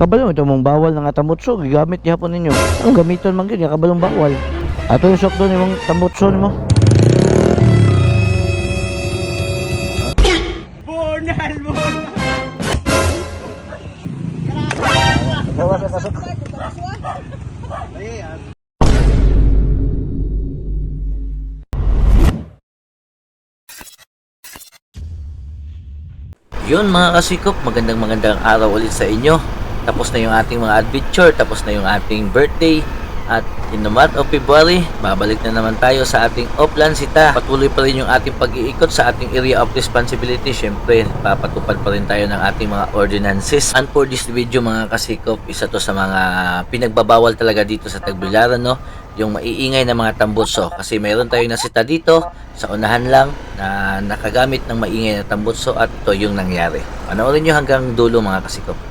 Kabalo ito mong bawal ng tambutso, gigamit gihapon ninyo. Ang gamiton man gyud kabalong bawal. Ato yung sok doon imong tambutso nimo. Bawas ka sok. Yun mga kasikop, magandang magandang araw ulit sa inyo. Tapos na yung ating mga adventure, tapos na yung ating birthday. At in the month of February, babalik na naman tayo sa ating Oplan Sita. Patuloy pa rin yung ating pag-iikot sa ating area of responsibility. Siyempre, papatupad pa rin tayo ng ating mga ordinances. And for this video mga kasikop, isa to sa mga pinagbabawal talaga dito sa Tagbilaran, no? Yung maiingay na mga tambutso. Kasi meron tayong nasita dito, sa unahan lang, na nakagamit ng maingay na tambutso at ito yung nangyari. Panoorin nyo hanggang dulo mga kasikop.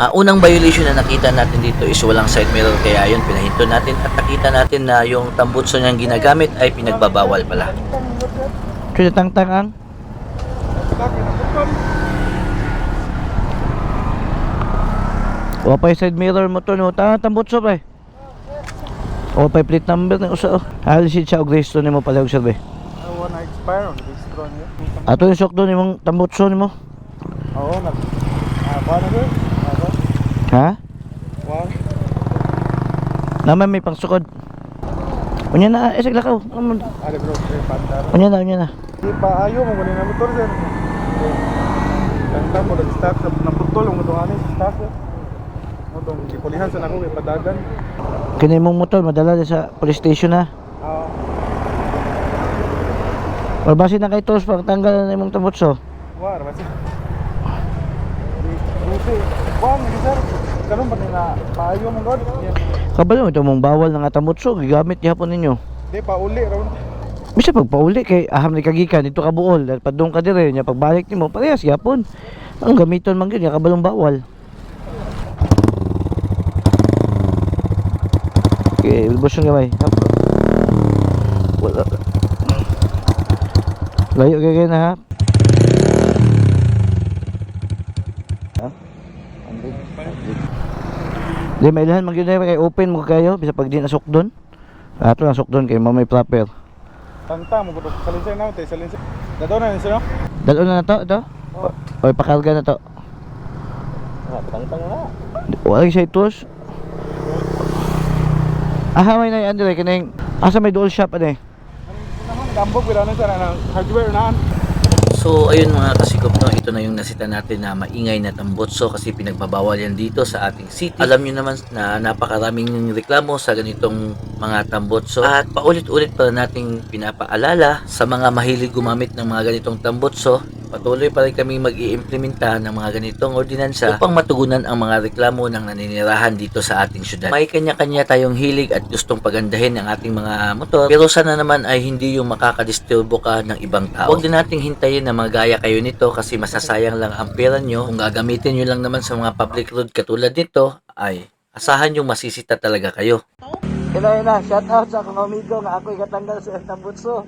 Ah, unang violation na nakita natin dito is walang side mirror kaya yun pinahinto natin at nakita natin na yung tambutso niyang ginagamit ay pinagbabawal pala. Kaya tang-tang ang Wapay side mirror mo to no. Ta tambutso pa eh. Wapay plate number na usa oh. Alisin siya og resto nimo pala og survey. I wanna expire on the bistro niya. Ato yung sok doon imong tambutso nimo. Oo, nag... Ah, paano? Ha? Wow. Naman may pangsukod. Unya na, eh, lakaw. Ali bro. Unya na, unya na. Di pa ayo mo kunin na motor sir. Kanta mo nag-start sa naputol ang motor ani start. Mo tong gipulihan sa nako kay padagan. Kini mong motor, madala sa police station ha. Ah, Or base na kay Tos, pag tanggal na imong tambutso. war basi. Busi. Wang ni sir. Karon ba na paayo mo god? Kabalo ito mong bawal ng tambutso, gigamit gihapon ninyo. Di pa uli ron. Bisa pagpauli kay aham ni kagikan dito ka buol, padung ka dire nya pagbalik nimo parehas gihapon. Ang gamiton man gyud kabalong bawal. Okay, ilbos yung gamay. Wala. Layo kay kayo na. Ha? Di mailahan man gyud kay open mo kayo bisa pag di nasok doon. Ato nasok doon kay mamay proper. Tanta mo gud sa linsay na tay sa linsay. Dado na ni sir no? Dalo na to, ito? Oh. O, pakarga na to. Tantang na. Wala siya itos. Ah, may na yan, dire, kining, asa may dual shop, ano eh. Naman gambog bila na ang hardware na. So ayun mga kasikop no, ito na yung nasita natin na maingay na tambutso kasi pinagbabawal yan dito sa ating city. Alam nyo naman na napakaraming reklamo sa ganitong mga tambutso at paulit-ulit pa nating pinapaalala sa mga mahilig gumamit ng mga ganitong tambutso Patuloy pa rin kami mag iimplementa ng mga ganitong ordinansa upang matugunan ang mga reklamo ng naninirahan dito sa ating syudad. May kanya-kanya tayong hilig at gustong pagandahin ang ating mga motor pero sana naman ay hindi yung makakadisturbo ka ng ibang tao. Huwag din nating hintayin na magaya kayo nito kasi masasayang lang ang pera nyo. Kung gagamitin nyo lang naman sa mga public road katulad nito ay asahan yung masisita talaga kayo. Kailangan na, shout out sa akong amigo nga ako'y katanggal sa tambutso.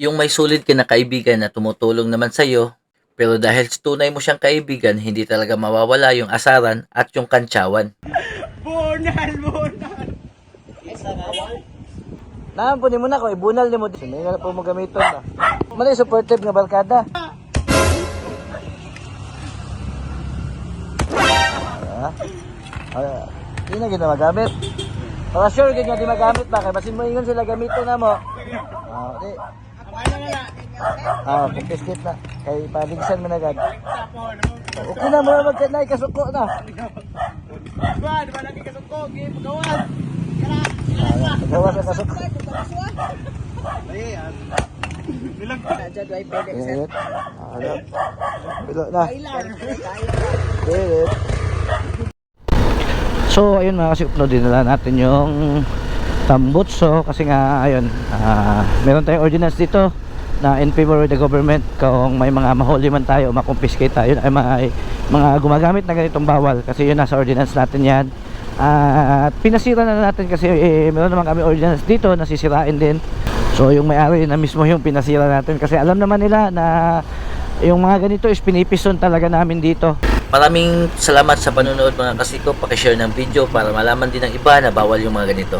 Yung may sulit ka na kaibigan na tumutulong naman sa'yo, pero dahil tunay mo siyang kaibigan, hindi talaga mawawala yung asaran at yung kantsawan. Naampun mo na kung ibunal ni mo. May nga po mo gamiton na. Mali supportive nga barkada. Ah, ah, hindi na gina magamit. Para sure nga di magamit ba kay basin mo ingon sila gamiton na mo. Ah, di. Ah, confiscate na. Kay paligsan mo na gad. Okay na mo magkanay kasuko na. Ba, di ba lagi kasuko, gi pagawas. Gawa sa kasuko. Ay, nilang Init. Ano? Bilo na. Pilit. So ayun mga kasipno dinala natin yung tambutso kasi nga ayun ah, meron tayong ordinance dito na in favor of the government kung may mga mahuli man tayo makumpiskate tayo ay mga, mga gumagamit na ganitong bawal kasi yun nasa ordinance natin yan at pinasira na natin kasi eh, meron naman kami ordinance dito na sisirain din so yung may-ari na mismo yung pinasira natin kasi alam naman nila na yung mga ganito is pinipison talaga namin dito Maraming salamat sa panonood mga kasikop. Pakishare ng video para malaman din ng iba na bawal yung mga ganito.